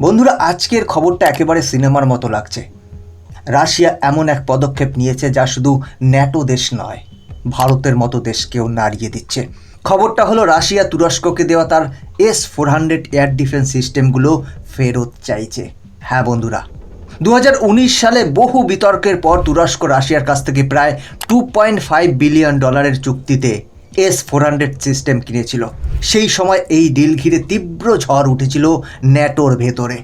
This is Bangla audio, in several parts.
বন্ধুরা, আজকের খবরটা একেবারে সিনেমার মতো লাগছে। রাশিয়া এমন এক পদক্ষেপ নিয়েছে যা শুধু ন্যাটো দেশ নয়, ভারতের মতো দেশকেও নাড়িয়ে দিচ্ছে। খবরটা হলো, রাশিয়া তুরস্ককে দেওয়া তার S four hundred air defence সিস্টেমগুলো ফেরত চাইছে। হ্যাঁ বন্ধুরা দু হাজার উনিশ সালে বহু বিতর্কের পর তুরস্ক রাশিয়ার কাছ থেকে প্রায় টু পয়েন্ট ফাইভ বিলিয়ন ডলারের চুক্তিতে এস ফোর হান্ড্রেড সিস্টেম কিনেছিল। সেই সময় এই ডিল ঘিরে তীব্র ঝড় উঠেছিল ন্যাটোর ভেতরে।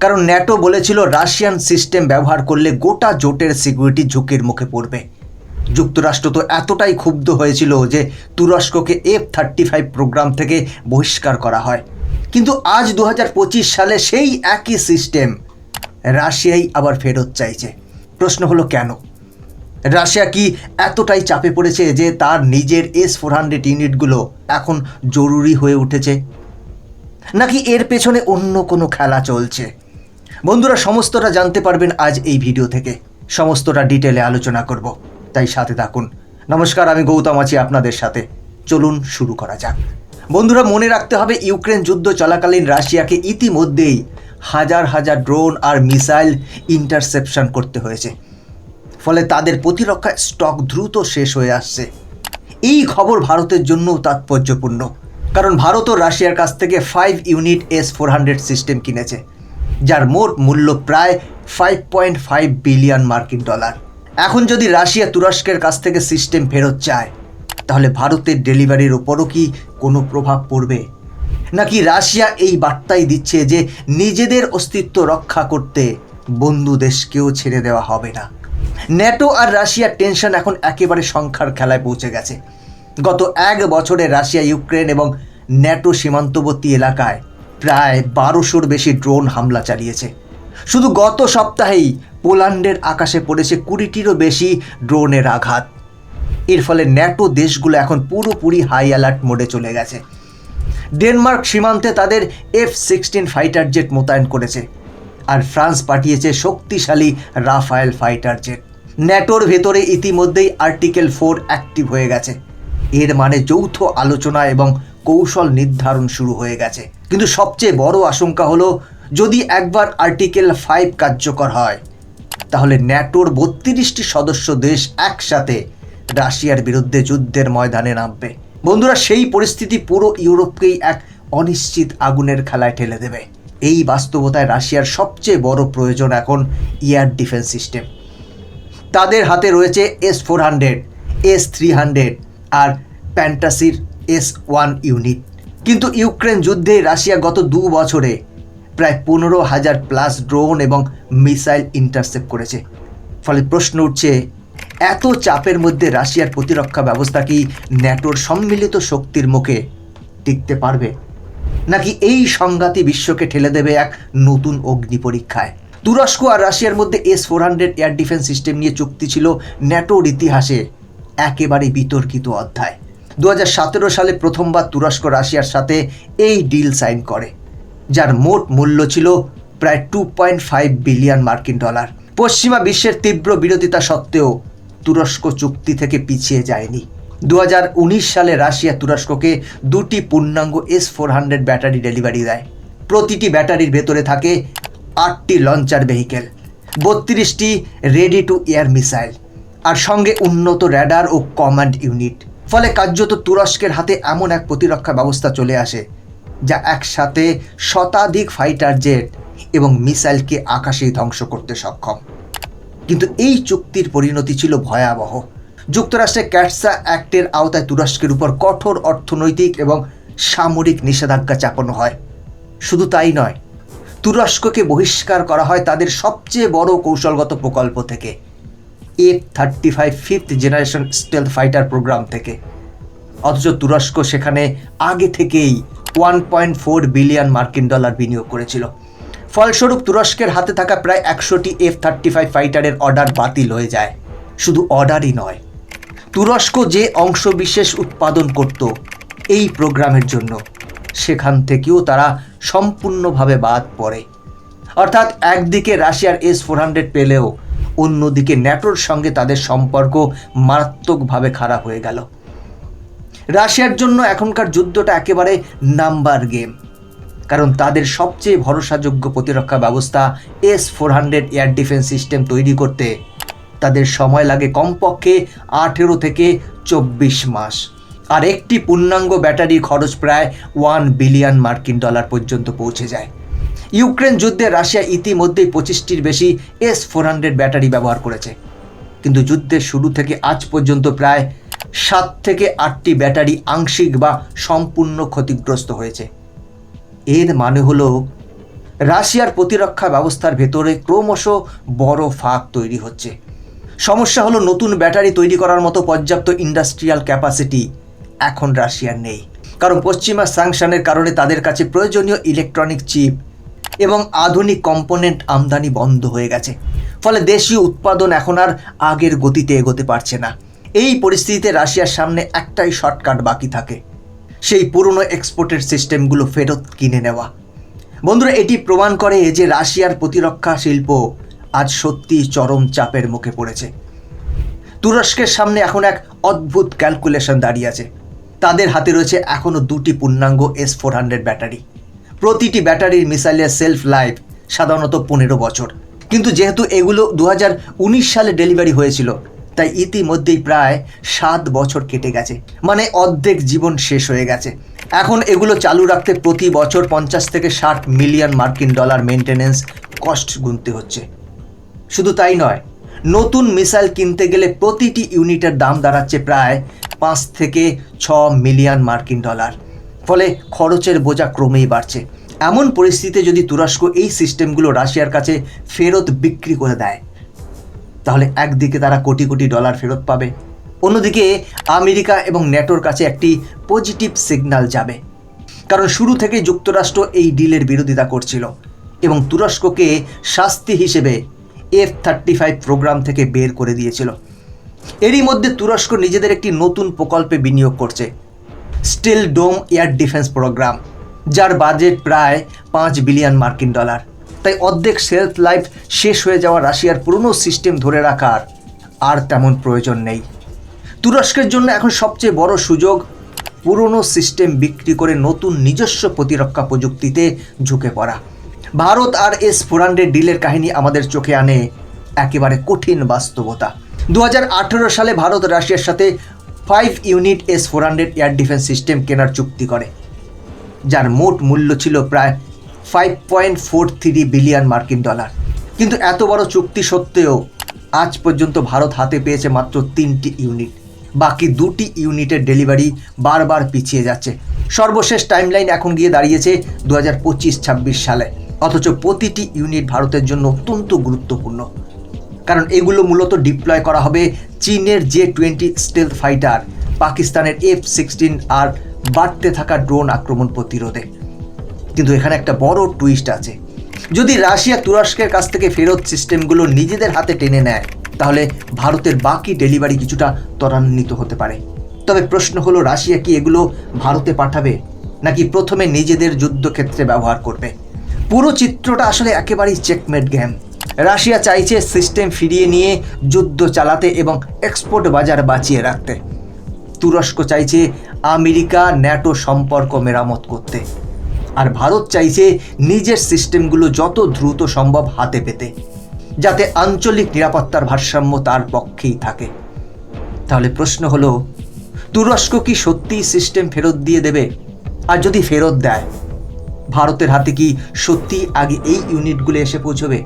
কারণ ন্যাটো বলেছিল রাশিয়ান সিস্টেম ব্যবহার করলে গোটা জোটের সিকিউরিটি ঝুঁকির মুখে পড়বে। যুক্তরাষ্ট্র তো এতটাই ক্ষুব্ধ হয়েছিল যে তুরস্ককে এফ থার্টি ফাইভ প্রোগ্রাম থেকে বহিষ্কার করা হয়। কিন্তু আজ দু হাজার পঁচিশ সালে সেই একই সিস্টেম রাশিয়াই আবার ফেরত চাইছে। প্রশ্ন হলো কেন? রাশিয়া কি এতটাই চাপে পড়েছে যে তার নিজের এস ফোর হান্ড্রেড ইউনিটগুলো এখন জরুরি হয়ে উঠেছে? নাকি এর পেছনে অন্য কোনো খেলা চলছে? বন্ধুরা, সমস্তটা জানতে পারবেন আজ এই ভিডিও থেকে। সমস্তটা ডিটেলে আলোচনা করব। তাই সাথে থাকুন। নমস্কার, আমি গৌতম আছি আপনাদের সাথে। চলুন শুরু করা যাক। বন্ধুরা, মনে রাখতে হবে, ইউক্রেন যুদ্ধ চলাকালীন রাশিয়াকে ইতিমধ্যেই হাজার হাজার ড্রোন আর মিসাইল ইন্টারসেপশন করতে হয়েছে। ফলে তাদের প্রতিরক্ষা স্টক দ্রুত শেষ হয়ে আসছে। এই খবর ভারতের জন্যও তাৎপর্যপূর্ণ, কারণ ভারতও রাশিয়ার কাছ থেকে five unit S four hundred system কিনেছে, যার মোট মূল্য প্রায় ফাইভ পয়েন্ট ফাইভ বিলিয়ন মার্কিন ডলার এখন যদি রাশিয়া তুরস্কের কাছ থেকে সিস্টেম ফেরত চায়, তাহলে ভারতের ডেলিভারির ওপরও কি কোনো প্রভাব পড়বে? নাকি রাশিয়া এই বার্তাই দিচ্ছে যে নিজেদের অস্তিত্ব রক্ষা করতে বন্ধু দেশকেও ছেড়ে দেওয়া হবে না? ন্যাটো আর রাশিয়ার টেনশন এখন একেবারে সংখ্যার খেলায় পৌঁছে গেছে। গত এক বছরে রাশিয়া, ইউক্রেন এবং ন্যাটো সীমান্তবর্তী এলাকায় প্রায় বারোশোর বেশি ড্রোন হামলা চালিয়েছে। শুধু গত সপ্তাহেই পোল্যান্ডের আকাশে পড়েছে কুড়িটিরও বেশি ড্রোনের আঘাত। এর ফলে ন্যাটো দেশগুলো এখন পুরোপুরি হাই অ্যালার্ট মোডে চলে গেছে। ডেনমার্ক সীমান্তে তাদের এফ সিক্সটিন ফাইটার জেট মোতায়েন করেছে। আর ফ্রান্স পাঠিয়েছে শক্তিশালী রাফায়েল ফাইটার জেট। ন্যাটোর ভেতরে ইতিমধ্যেই আর্টিকেল ফোর অ্যাক্টিভ হয়ে গেছে। এর মানে যৌথ আলোচনা এবং কৌশল নির্ধারণ শুরু হয়ে গেছে। কিন্তু সবচেয়ে বড় আশঙ্কা হলো, যদি একবার আর্টিকেল ফাইভ কার্যকর হয়, তাহলে ন্যাটোর বত্রিশটি সদস্য দেশ একসাথে রাশিয়ার বিরুদ্ধে যুদ্ধের ময়দানে নামবে। বন্ধুরা, সেই পরিস্থিতি পুরো ইউরোপকেই এক অনিশ্চিত আগুনের খেলায় ঠেলে দেবে। এই বাস্তবতায় রাশিয়ার সবচেয়ে বড় প্রয়োজন এখন এয়ার ডিফেন্স সিস্টেম। তাদের হাতে রয়েছে S four hundred S three hundred আর প্যান্টাসির এস ওয়ান ইউনিট কিন্তু ইউক্রেন যুদ্ধে রাশিয়া গত দু বছরে প্রায় পনেরো হাজার প্লাস ড্রোন এবং মিসাইল ইন্টারসেপ্ট করেছে। ফলে প্রশ্ন উঠছে, এত চাপের মধ্যে রাশিয়ার প্রতিরক্ষা ব্যবস্থা কি ন্যাটোর সম্মিলিত শক্তির মুখে টিকতে পারবে? নাকি এই সংঘাতই বিশ্বকে ঠেলে দেবে এক নতুন অগ্নি পরীক্ষায়? তুরস্ক আর রাশিয়ার মধ্যে S four hundred air defence system নিয়ে চুক্তি ছিল ন্যাটোর ইতিহাসে একেবারে বিতর্কিত অধ্যায়। দু হাজার সতেরো সালে প্রথমবার তুরস্ক রাশিয়ার সাথে এই ডিল সাইন করে, যার মোট মূল্য ছিল প্রায় টু পয়েন্ট ফাইভ বিলিয়ন মার্কিন ডলার। পশ্চিমা বিশ্বের তীব্র বিরোধিতা সত্ত্বেও তুরস্ক চুক্তি থেকে পিছিয়ে যায়নি। দু হাজার উনিশ সালে রাশিয়া তুরস্ককে দুটি পূর্ণাঙ্গ S four hundred battery delivery দেয়। প্রতিটি ব্যাটারির ভেতরে থাকে আটটি লঞ্চার ভেহিকেল, বত্রিশটি রেডি টু এয়ার মিসাইল, আর সঙ্গে উন্নত র্যাডার ও কমান্ড ইউনিট। ফলে কার্যত তুরস্কের হাতে এমন এক প্রতিরক্ষা ব্যবস্থা চলে আসে, যা একসাথে শতাধিক ফাইটার জেট এবং মিসাইলকে আকাশেই ধ্বংস করতে সক্ষম। কিন্তু এই চুক্তির পরিণতি ছিল ভয়াবহ। যুক্তরাষ্ট্রের ক্যাটসা অ্যাক্টের আওতায় তুরস্কের উপর কঠোর অর্থনৈতিক এবং সামরিক নিষেধাজ্ঞা চাপানো হয়। শুধু তাই নয় তুরস্ককে বহিষ্কার করা হয় তাদের সবচেয়ে বড় কৌশলগত প্রকল্প থেকে F thirty five fifth generation stealth fighter programme থেকে। অথচ তুরস্ক সেখানে আগে থেকেই ওয়ান পয়েন্ট ফোর বিলিয়ন মার্কিন ডলার বিনিয়োগ করেছিল। ফলস্বরূপ তুরস্কের হাতে থাকা প্রায় একশোটি এফ থার্টি ফাইভ ফাইটারের অর্ডার বাতিল হয়ে যায়। শুধু অর্ডারই নয়, তুরস্ক যে অংশবিশেষ উৎপাদন করত এই প্রোগ্রামের জন্য। সেখান থেকেও তারা সম্পূর্ণভাবে বাদ পড়ে। অর্থাৎ একদিকে রাশিয়ার এস ফোর হান্ড্রেড পেলেও অন্যদিকে ন্যাটোর সঙ্গে তাদের সম্পর্ক মারাত্মকভাবে খারাপ হয়ে গেল। রাশিয়ার জন্য এখনকার যুদ্ধটা একেবারে নাম্বার গেম। কারণ তাদের সবচেয়ে ভরসাযোগ্য প্রতিরক্ষা ব্যবস্থা S four hundred air defence system তৈরি করতে। তাদের সময় লাগে কমপক্ষে আঠেরো থেকে চব্বিশ মাস। আর একটি পূর্ণাঙ্গ ব্যাটারি খরচ প্রায় ওয়ান বিলিয়ন মার্কিন ডলার পর্যন্ত পৌঁছে যায়। ইউক্রেন যুদ্ধে রাশিয়া ইতিমধ্যেই পঁচিশটির বেশি এস ফোর হান্ড্রেড ব্যাটারি ব্যবহার করেছে। কিন্তু যুদ্ধের শুরু থেকে আজ পর্যন্ত প্রায় সাত থেকে আটটি ব্যাটারি আংশিক বা সম্পূর্ণ ক্ষতিগ্রস্ত হয়েছে। এর মানে হলো, রাশিয়ার প্রতিরক্ষা ব্যবস্থার ভেতরে ক্রমশ বড় ফাঁক তৈরি হচ্ছে। সমস্যা হলো নতুন ব্যাটারি তৈরি করার মতো পর্যাপ্ত ইন্ডাস্ট্রিয়াল ক্যাপাসিটি এখন রাশিয়ার নেই। কারণ পশ্চিমা স্যাংশনের কারণে তাদের কাছে প্রয়োজনীয় ইলেকট্রনিক চিপ এবং আধুনিক কম্পোনেন্ট আমদানি বন্ধ হয়ে গেছে। ফলে দেশীয় উৎপাদন এখন আর আগের গতিতে এগোতে পারছে না। এই পরিস্থিতিতে রাশিয়ার সামনে একটাই শর্টকাট বাকি থাকে, সেই পুরনো এক্সপোর্টের সিস্টেমগুলো ফেরত কিনে নেওয়া। বন্ধুরা, এটি প্রমাণ করে যে রাশিয়ার প্রতিরক্ষা শিল্প আজ সত্যি চরম চাপের মুখে পড়েছে। তুরস্কের সামনে এখন এক অদ্ভুত ক্যালকুলেশন দাঁড়িয়ে আছে। তাদের হাতে রয়েছে এখনও দুটি পূর্ণাঙ্গ এস ফোর হান্ড্রেড ব্যাটারি। প্রতিটি ব্যাটারির মিসাইলের সেলফ লাইফ সাধারণত পনেরো বছর। কিন্তু যেহেতু এগুলো দু হাজার উনিশ সালে ডেলিভারি হয়েছিল, তাই ইতিমধ্যেই প্রায় সাত বছর কেটে গেছে। মানে অর্ধেক জীবন শেষ হয়ে গেছে। এখন এগুলো চালু রাখতে প্রতি বছর পঞ্চাশ থেকে ষাট মিলিয়ন মার্কিন ডলার মেনটেনেন্স কস্ট গুনতে হচ্ছে। শুধু তাই নয় নতুন মিসাইল কিনতে গেলে প্রতিটি ইউনিটের দাম দাঁড়াচ্ছে প্রায় পাঁচ থেকে ছ মিলিয়ন মার্কিন ডলার। ফলে খরচের বোঝা ক্রমেই বাড়ছে। এমন পরিস্থিতিতে যদি তুরস্ক এই সিস্টেমগুলো রাশিয়ার কাছে ফেরত বিক্রি করে দেয়, তাহলে একদিকে তারা কোটি কোটি ডলার ফেরত পাবে, অন্যদিকে আমেরিকা এবং ন্যাটোর কাছে একটি পজিটিভ সিগন্যাল যাবে। কারণ শুরু থেকে যুক্তরাষ্ট্র এই ডিলের বিরোধিতা করছিল এবং তুরস্ককে শাস্তি হিসেবে এফ থার্টি ফাইভ প্রোগ্রাম থেকে বের করে দিয়েছিল। এরই মধ্যে তুরস্ক নিজেদের একটি নতুন প্রকল্পে বিনিয়োগ করছে। Steel Dome air defence programme যার বাজেট প্রায় পাঁচ বিলিয়ন মার্কিন ডলার তাই অর্ধেক সেলফ লাইফ শেষ হয়ে যাওয়া রাশিয়ার পুরনো সিস্টেম ধরে রাখার আর তেমন প্রয়োজন নেই। তুরস্কের জন্য এখন সবচেয়ে বড় সুযোগ পুরনো সিস্টেম বিক্রি করে নতুন নিজস্ব প্রতিরক্ষা প্রযুক্তিতে ঝুঁকে পড়া। ভারত আর এস ফোর ডিলের কাহিনী আমাদের চোখে আনে একেবারে কঠিন বাস্তবতা। দু হাজার আঠেরো সালে ভারত রাশিয়ার সাথে five unit S four hundred air defence system কেনার চুক্তি করে, যার মোট মূল্য ছিল প্রায় five point four three billion মার্কিন ডলার। কিন্তু এত বড় চুক্তি সত্ত্বেও আজ পর্যন্ত ভারত হাতে পেয়েছে মাত্র তিনটি ইউনিট বাকি দুটি ইউনিটের ডেলিভারি বারবার পিছিয়ে যাচ্ছে। সর্বশেষ টাইমলাইন এখন গিয়ে দাঁড়িয়েছে দু হাজার পঁচিশ ছাব্বিশ সালে। অথচ প্রতিটি ইউনিট ভারতের জন্য অত্যন্ত গুরুত্বপূর্ণ। কারণ এগুলো মূলত ডিপ্লয় করা হবে চীনের জে টোয়েন্টি স্টেল ফাইটার, পাকিস্তানের এফ সিক্সটিন আর বাড়তে থাকা ড্রোন আক্রমণ প্রতিরোধে। কিন্তু এখানে একটা বড় টুইস্ট আছে। যদি রাশিয়া তুরস্কের কাছ থেকে ফেরত সিস্টেমগুলো নিজেদের হাতে টেনে নেয়, তাহলে ভারতের বাকি ডেলিভারি কিছুটা ত্বরান্বিত হতে পারে। তবে প্রশ্ন হলো, রাশিয়া কি এগুলো ভারতে পাঠাবে, নাকি প্রথমে নিজেদের যুদ্ধক্ষেত্রে ব্যবহার করবে? পুরো চিত্রটা আসলে একেবারেই চেকমেট গেম রাশিয়া চাইছে সিস্টেম ফিরিয়ে নিয়ে যুদ্ধ চালাতে এবং এক্সপোর্ট বাজার বাঁচিয়ে রাখতে। তুরস্ক চাইছে আমেরিকা ন্যাটো সম্পর্ক মেরামত করতে। আর ভারত চাইছে নিজের সিস্টেমগুলো যত দ্রুত সম্ভব হাতে পেতে, যাতে আঞ্চলিক নিরাপত্তার ভারসাম্য তার পক্ষেই থাকে। তাহলে প্রশ্ন হলো, তুরস্ক কি সত্যি সিস্টেম ফেরত দিয়ে দেবে? আর যদি ফেরত দেয় ভারতের হাতে কি সত্যি আগে এই ইউনিটগুলো এসে পৌঁছবে?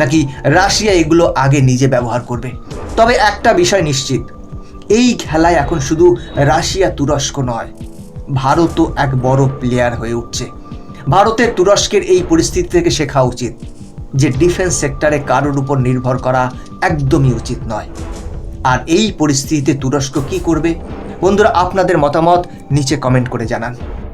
নাকি রাশিয়া এগুলো আগে নিজে ব্যবহার করবে? তবে একটা বিষয় নিশ্চিত, এই খেলায় এখন শুধু রাশিয়া তুরস্ক নয়, ভারতও এক বড় প্লেয়ার হয়ে উঠছে। ভারতের তুরস্কের এই পরিস্থিতি থেকে শেখা উচিত যে ডিফেন্স সেক্টরে কারোর উপর নির্ভর করা একদমই উচিত নয়। আর এই পরিস্থিতিতে তুরস্ক কি করবে? বন্ধুরা, আপনাদের মতামত নিচে কমেন্ট করে জানান।